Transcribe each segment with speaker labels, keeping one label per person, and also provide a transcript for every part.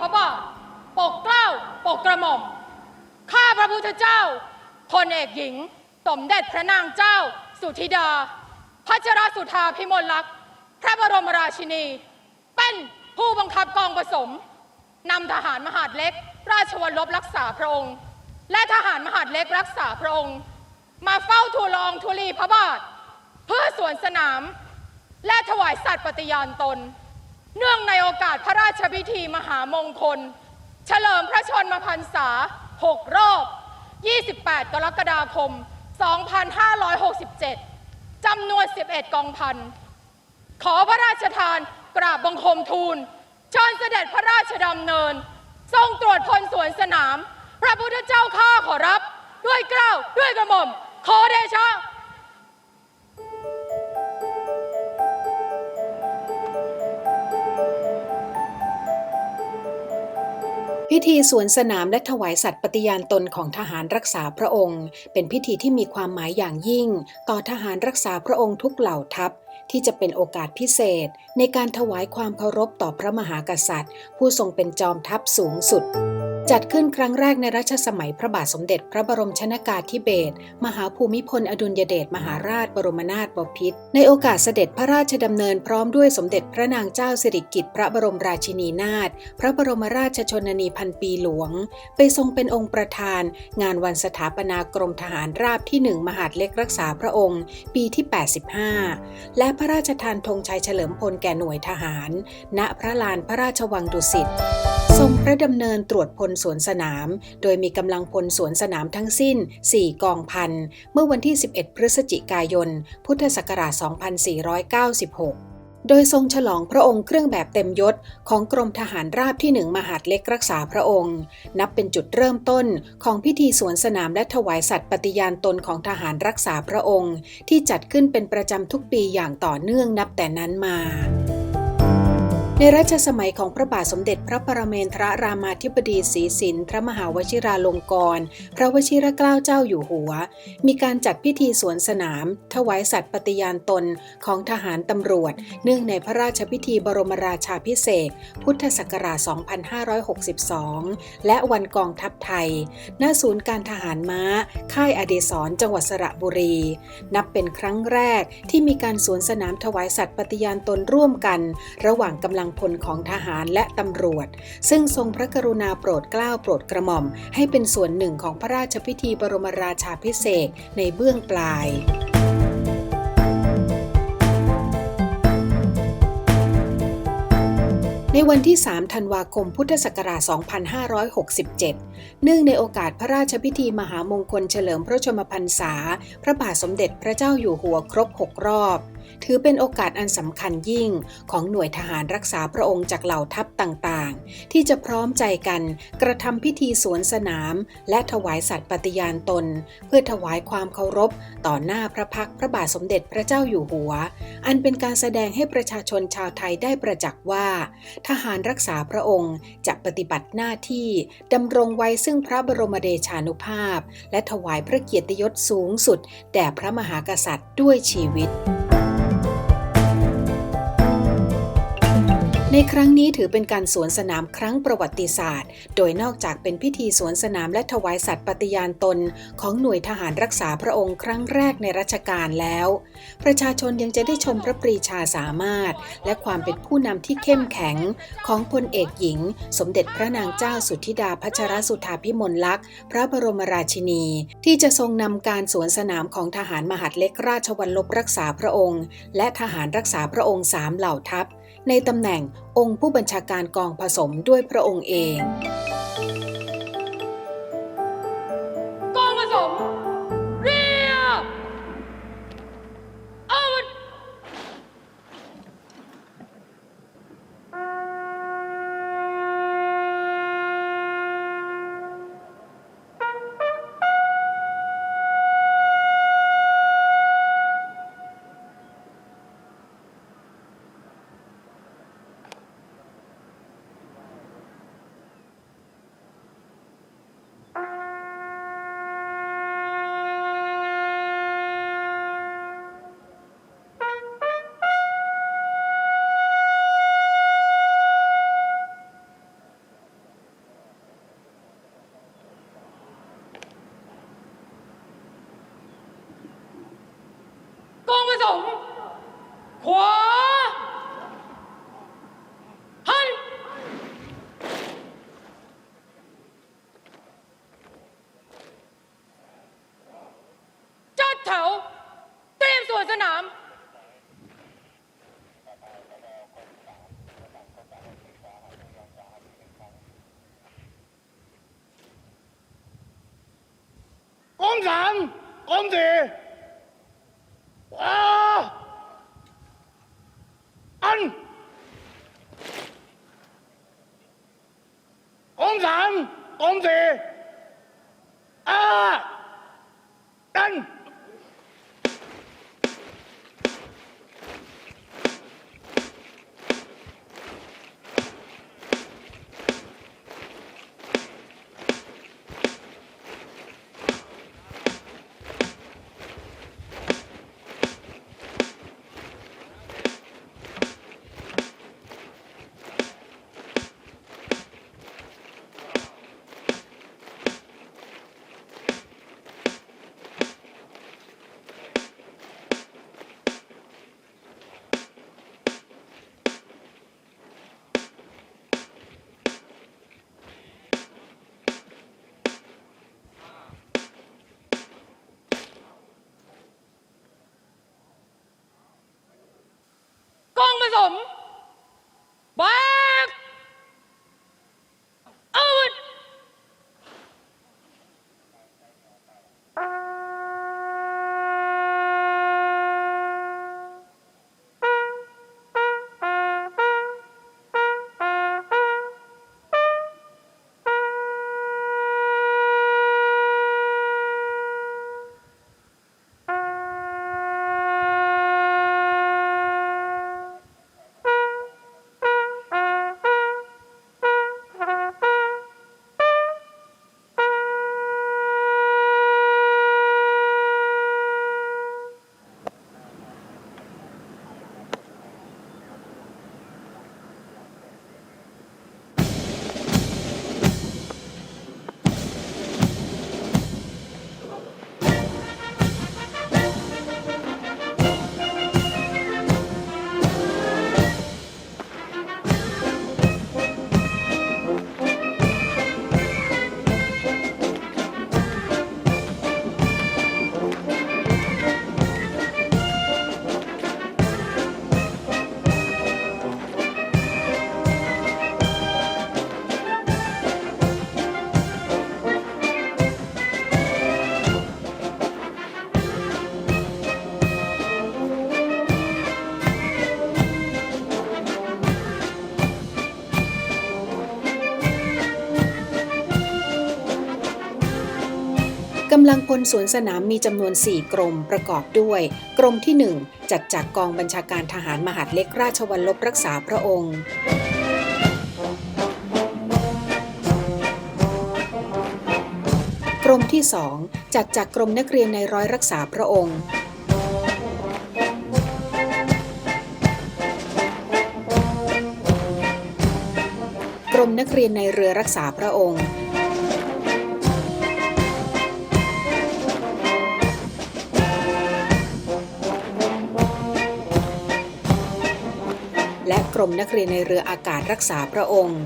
Speaker 1: พระบาทปกเกล้าปกกระหม่อม ข้าพระพุทธเจ้า พลเอกหญิง สมเด็จพระนางเจ้า สุธิดา พัชรสุธาพิมลลักษณ์ พระบรมราชินี เป็นผู้บังคับกองผสมนำทหารมหาดเล็ก ราชวัลบรักษาพระองค์ และทหารมหาดเล็กรักษาพระองค์ มาเฝ้าทูลองธุลีพระบาท เพื่อสวนสนาม และถวายสัตย์ปฏิญาณตน เนื่องในโอกาสพระราชพิธีมหามงคล เฉลิมพระชนมพรรษา 6 รอบ 28 กรกฎาคม 2567 จำนวน 11 กองพัน ขอพระราชทานกราบบังคมทูลเชิญเสด็จพระราชดำเนิน ทรงตรวจพลสวนสนาม พระพุทธเจ้าข้าขอรับ ด้วยเกล้าด้วยกระหม่อม ขอเดชะ
Speaker 2: พิธีสวนสนามและถวายสัตว์ปฏิญาณตนของทหารรักษาพระองค์ เป็นพิธีที่มีความหมายอย่างยิ่ง ต่อทหารรักษาพระองค์ทุกเหล่าทัพ ที่จะเป็นโอกาสพิเศษ ในการถวายความเคารพต่อพระมหากษัตริย์ ผู้ทรงเป็นจอมทัพสูงสุด จัดขึ้นครั้งแรกในรัชสมัยพระบาทสมเด็จพระบรมชนากาธิเบศรมหาภูมิพลอดุลยเดชมหาราชบรมนาถบพิตรในโอกาสเสด็จพระราชดำเนินพร้อมด้วยสมเด็จพระนางเจ้าสิริกิติ์พระบรมราชินีนาถพระบรมราชชนนีพันปีหลวง ไปทรงเป็นองค์ประธาน งานวันสถาปนากรมทหารราบที่หนึ่งมหาดเล็กรักษาพระองค์ ปีที่ 85 และพระราชทานธงชัยเฉลิมพลแก่หน่วยทหาร ณพระลานพระราชวังดุสิตทรงพระดำเนินตรวจพลสวนสนาม โดยมีกำลังพลสวนสนามทั้งสิ้น 4 กองพัน เมื่อวันที่ 11 พฤศจิกายน พุทธศักราช 2496โดยทรงฉลองพระองค์เครื่องแบบเต็มยศของกรมทหารราบที่หนึ่งมหาดเล็กรักษาพระองค์ นับเป็นจุดเริ่มต้นของพิธีสวนสนามและถวายสัตย์ปฏิญาณตนของทหารรักษาพระองค์ ที่จัดขึ้นเป็นประจำทุกปีอย่างต่อเนื่องนับแต่นั้นมา ในรัชสมัยของพระบาทสมเด็จพระปรเมนทรรามาธิบดีศรีสินทระมหาวชิราลงกรณ์พระวชิรเกล้าเจ้าอยู่หัว มีการจัดพิธีสวนสนาม ถวายสัตย์ปฏิญาณตนของทหารตำรวจ เนื่องในพระราชพิธีบรมราชาพิเศษ พุทธศักราช 2562 และวันกองทัพไทย ณ ศูนย์การทหารม้า ค่ายอเดศรจังหวัดสระบุรี นับเป็นครั้งแรกที่มีการสวนสนามถวายสัตย์ปฏิญาณตนร่วมกัน ระหว่างกำลังพลของทหารและตำรวจ ซึ่งทรงพระกรุณาโปรดเกล้าโปรดกระหม่อม ให้เป็นส่วนหนึ่งของพระราชพิธีบรมราชาพิเศษในเบื้องปลายในวันที่ 3 ธันวาคม พุทธศักราช 2567 เนื่องในโอกาสพระราชพิธีมหามงคลเฉลิมพระชนมพรรษา พระบาทสมเด็จพระเจ้าอยู่หัวครบ 6 รอบ ถือเป็นโอกาสอันสำคัญยิ่งของหน่วยทหารรักษาพระองค์จากเหล่าทัพต่างๆ ที่จะพร้อมใจกันกระทำพิธีสวนสนาม และถวายสัตย์ปฏิญาณตน เพื่อถวายความเคารพ ต่อหน้าพระพักพระบาทสมเด็จพระเจ้าอยู่หัว อันเป็นการแสดงให้ประชาชนชาวไทยได้ประจักษ์ว่า ทหารรักษาพระองค์จะปฏิบัติหน้าที่ดำรงไว้ซึ่งพระบรมเดชานุภาพ และถวายพระเกียรติยศสูงสุด แด่พระมหากษัตริย์ด้วยชีวิต ในครั้งนี้ถือเป็นการสวนสนามครั้งประวัติศาสตร์ โดยนอกจากเป็นพิธีสวนสนามและถวายสัตย์ปฏิญาณตน ของหน่วยทหารรักษาพระองค์ครั้งแรกในรัชกาลแล้ว ประชาชนยังจะได้ชมพระปรีชาสามารถ และความเป็นผู้นำที่เข้มแข็ง ของพลเอกหญิง สมเด็จพระนางเจ้าสุธิดาพัชรสุธาพิมลลักษณ์ พระบรมราชินี ที่จะทรงนำการสวนสนามของทหารมหาดเล็กราชวัลลบรักษาพระองค์ และทหารรักษาพระองค์สามเหล่าทัพ ในตำแหน่งองค์ผู้บัญชาการกองผสมด้วยพระองค์เอง
Speaker 1: 싸운대. สมำ
Speaker 2: ลังพลสวนสนามมีจำนวน 4 กรมประกอบด้วย กรมที่ 1 จัดจากกองบัญชาการทหารมหาดเล็กราชวัลลบรักษาพระองค์ กรมที่ 2 จัดจากกรมนักเรียนในร้อยรักษาพระองค์ กรมนักเรียนในเรือรักษาพระองค์ รมนักเรียนในเรืออากาศรักษาพระองค์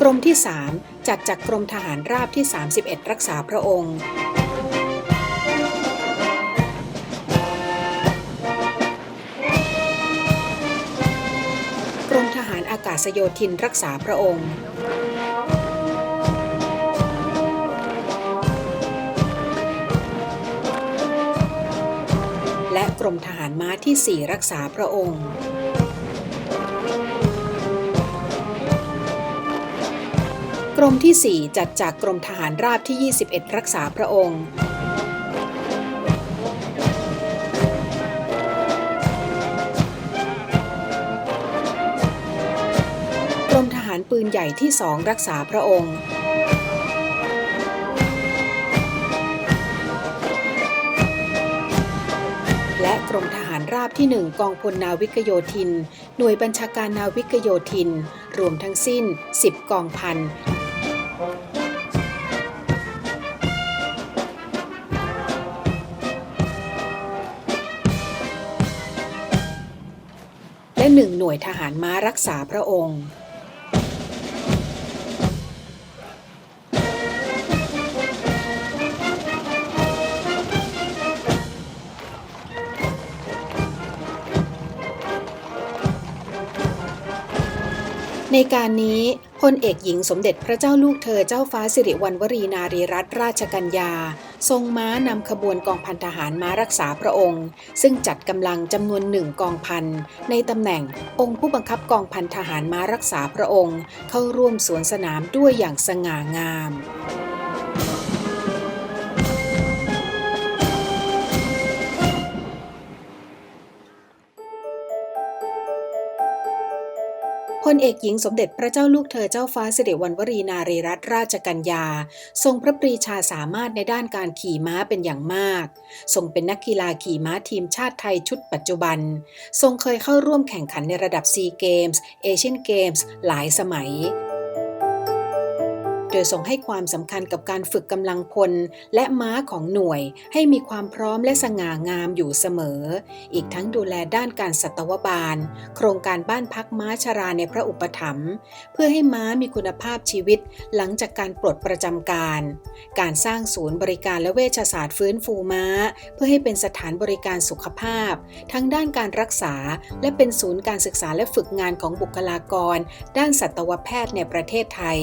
Speaker 2: กรมที่ 3 จัดจากกรมทหารราบที่ 31 รักษาพระองค์ กรมทหารอากาศโยธินรักษาพระองค์ รมทหารม้าที่ 4 รักษาพระองค์กรมที่ 4 จัดจากกรมทหารราบที่ 21 รักษาพระองค์ กรมทหารปืนใหญ่ที่ 2 รักษาพระองค์ รมทหารราบที่ 1 กองพลนาวิกโยธิน หน่วยบัญชาการนาวิกโยธิน รวมทั้งสิ้น 10 กองพันและหนึ่งหน่วยทหารม้ารักษาพระองค์ ในการนี้พลเอกหญิงสมเด็จพระเจ้าลูกเธอเจ้าฟ้าสิริวัณวรีนารีรัตนราชกัญญา ทรงม้านำขบวนกองพันทหารม้ารักษาพระองค์ ซึ่งจัดกำลังจำนวนหนึ่งกองพันในตำแหน่งองค์ผู้บังคับกองพันทหารม้ารักษาพระองค์ เข้าร่วมสวนสนามด้วยอย่างสง่างาม ลเอกหญิงสมเด็จพระเจ้าลูกเธอเจ้าฟ้าสิริวัณวรีนารีรัตนราชกัญญา ทรงพระปรีชาสามารถในด้านการขี่ม้าเป็นอย่างมาก ทรงเป็นนักกีฬาขี่ม้าทีมชาติไทยชุดปัจจุบัน ทรงเคยเข้าร่วมแข่งขันในระดับซีเกมส์เอเชียนเกมส์หลายสมัย โดยทรงให้ความสำคัญกับการฝึกกำลังพล และม้าของหน่วยให้มีความพร้อมและสง่างามอยู่เสมอ อีกทั้งดูแลด้านการสัตวบาล โครงการบ้านพักม้าชราในพระอุปถัมภ์เพื่อให้ม้ามีคุณภาพชีวิต หลังจากการปลดประจำการ การสร้างศูนย์บริการและเวชศาสตร์ฟื้นฟูม้า เพื่อให้เป็นสถานบริการสุขภาพ ทั้งด้านการรักษา และเป็นศูนย์การศึกษาและฝึกงานของบุคลากร ด้านสัตวแพทย์ในประเทศไทย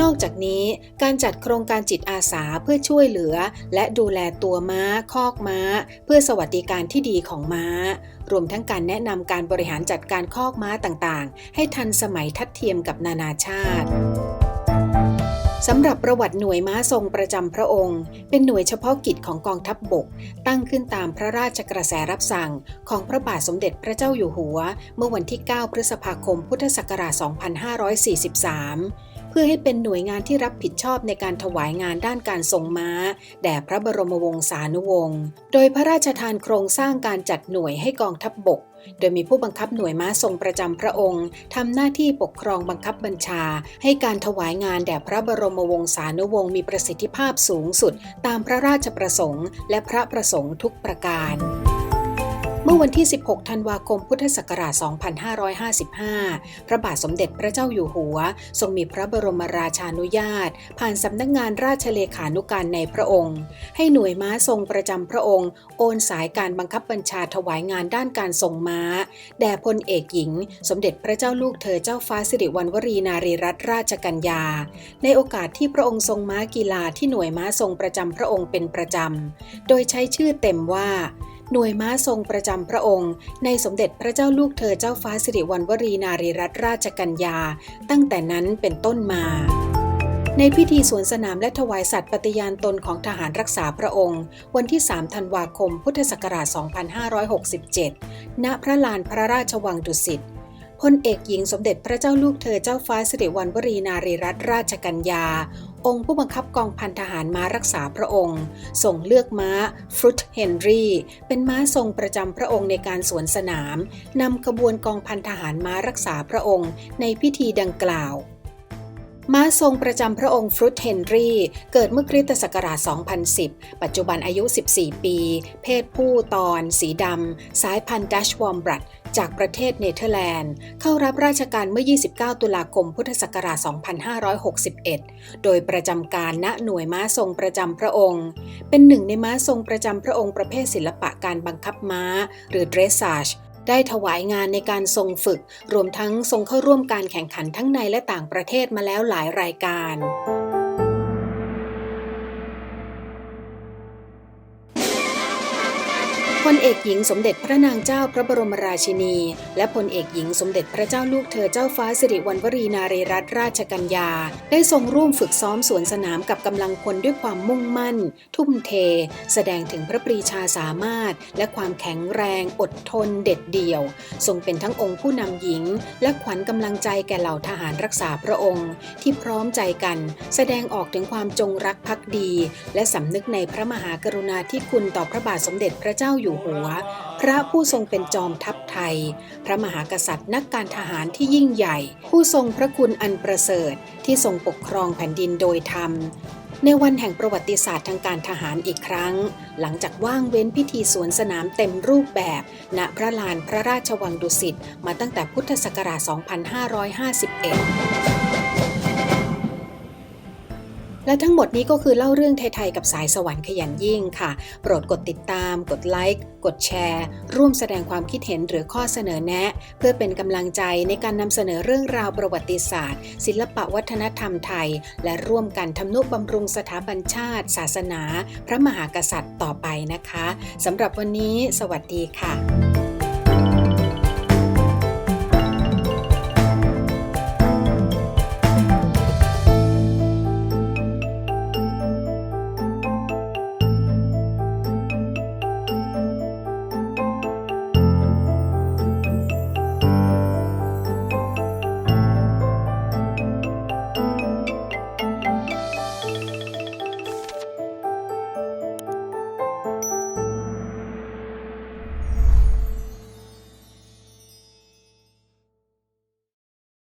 Speaker 2: นอกจากนี้การจัดโครงการจิตอาสาเพื่อช่วยเหลือ และดูแลตัวม้า คอกม้า เพื่อสวัสดิการที่ดีของม้า รวมทั้งการแนะนำการบริหารจัดการคอกม้าต่างๆ ให้ทันสมัยทัดเทียมกับนานาชาติสำหรับประวัติหน่วยม้าทรงประจำพระองค์ เป็นหน่วยเฉพาะกิจของกองทัพบบก ตั้งขึ้นตามพระราชกระแสรับสั่งของพระบาทสมเด็จพระเจ้าอยู่หัว เมื่อวันที่ 9 พฤษภาคมพุทธศักราช 2543 เพื่อให้เป็นหน่วยงานที่รับผิดชอบในการถวายงานด้านการทรงม้า แด่พระบรมวงศานุวงศ์ โดยพระราชทานโครงสร้างการจัดหน่วยให้กองทัพบบก โดยมีผู้บังคับหน่วยม้าทรงประจำพระองค์ทำหน้าที่ปกครองบังคับบัญชา ให้การถวายงานแด่พระบรมวงศานุวงศ์มีประสิทธิภาพสูงสุด ตามพระราชประสงค์ และพระประสงค์ทุกประการ มื่อวันที่ 16 ธันวาคม พุทธศักราช 2555 พระบาทสมเด็จพระเจ้าอยู่หัว ทรงมีพระบรมราชานุญาต ผ่านสำนักงานราชเลขานุการในพระองค์ ให้หน่วยม้าทรงประจำพระองค์ โอนสายการบังคับบัญชาถวายงานด้านการทรงม้า แด่พลเอกหญิง สมเด็จพระเจ้าลูกเธอเจ้าฟ้าสิริวัณวรีนารีรัตนราชกัญญา ในโอกาสที่พระองค์ทรงม้ากีฬาที่หน่วยม้าทรงประจำพระองค์เป็นประจำ โดยใช้ชื่อเต็มว่า หน่วยม้าทรงประจำพระองค์ ในสมเด็จพระเจ้าลูกเธอเจ้าฟ้าสิริวัณวรีนารีรัตนราชกัญญา ตั้งแต่นั้นเป็นต้นมาในพิธีสวนสนามและถวายสัตว์ปฏิญาณตนของทหารรักษาพระองค์ วันที่ 3 ธันวาคม พุทธศักราช 2567 ณ พระลานพระราชวังดุสิต พลเอกหญิงสมเด็จพระเจ้าลูกเธอเจ้าฟ้าสิริวัณวรีนารีรัตนราชกัญญา องค์ผู้บังคับกองพันทหารม้ารักษาพระองค์ ส่งเลือกม้าฟรุตเฮนรี่ เป็นม้าทรงประจำพระองค์ในการสวนสนามนำขบวนกองพันทหารม้ารักษาพระองค์ ในพิธีดังกล่าวม้าทรงประจำพระองค์ฟรุตเฮนรี่ เกิดเมื่อคริสตศักราช 2010 ปัจจุบันอายุ 14 ปี เพศผู้ตอน สีดำ สายพันธุ์ดัชวอมบรัด จากประเทศเนเธอร์แลนด์ เข้ารับราชการเมื่อ 29 ตุลาคม พุทธศักราช 2561 โดยประจำการณหน่วยม้าทรงประจำพระองค์ เป็นหนึ่งในม้าทรงประจำพระองค์ประเภทศิลปะการบังคับม้า หรือ dressage ได้ถวายงานในการทรงฝึก รวมทั้งทรงเข้าร่วมการแข่งขันทั้งในและต่างประเทศมาแล้วหลายรายการ ลเอกหญิงสมเด็จพระนางเจ้าพระบรมราชินี และพลเอกหญิงสมเด็จพระเจ้าลูกเธอเจ้าฟ้าสิริวัณวรีนารีรัตนราชกัญญา ได้ทรงร่วมฝึกซ้อมสวนสนามกับกำลังพลด้วยความมุ่งมั่น ทุ่มเท แสดงถึงพระปรีชาสามารถ และความแข็งแรง อดทน เด็ดเดี่ยว ทรงเป็นทั้งองค์ผู้นำหญิง และขวัญกำลังใจแก่เหล่าทหารรักษาพระองค์ ที่พร้อมใจกัน แสดงออกถึงความจงรักภักดี และสำนึกในพระมหากรุณาธิคุณต่อพระบาทสมเด็จพระเจ้าอยู่หัว พระผู้ทรงเป็นจอมทัพไทย พระมหากษัตริย์นักการทหารที่ยิ่งใหญ่ ผู้ทรงพระคุณอันประเสริฐที่ทรงปกครองแผ่นดินโดยธรรม ในวันแห่งประวัติศาสตร์ทางการทหารอีกครั้ง หลังจากว่างเว้นพิธีสวนสนามเต็มรูปแบบ ณพระลานพระราชวังดุสิตมาตั้งแต่พุทธศักราช 2551 และทั้งหมดนี้ก็คือเล่าเรื่องไทย ๆ กับสายสวรรค์ขยันยิ่งค่ะ โปรดกดติดตาม กดไลค์ กดแชร์ ร่วมแสดงความคิดเห็นหรือข้อเสนอแนะ เพื่อเป็นกำลังใจในการนำเสนอเรื่องราวประวัติศาสตร์ ศิลปวัฒนธรรมไทย และร่วมกันทำนุบำรุงสถาบันชาติ ศาสนา พระมหากษัตริย์ต่อไปนะคะสำหรับวันนี้ สวัสดีค่ะ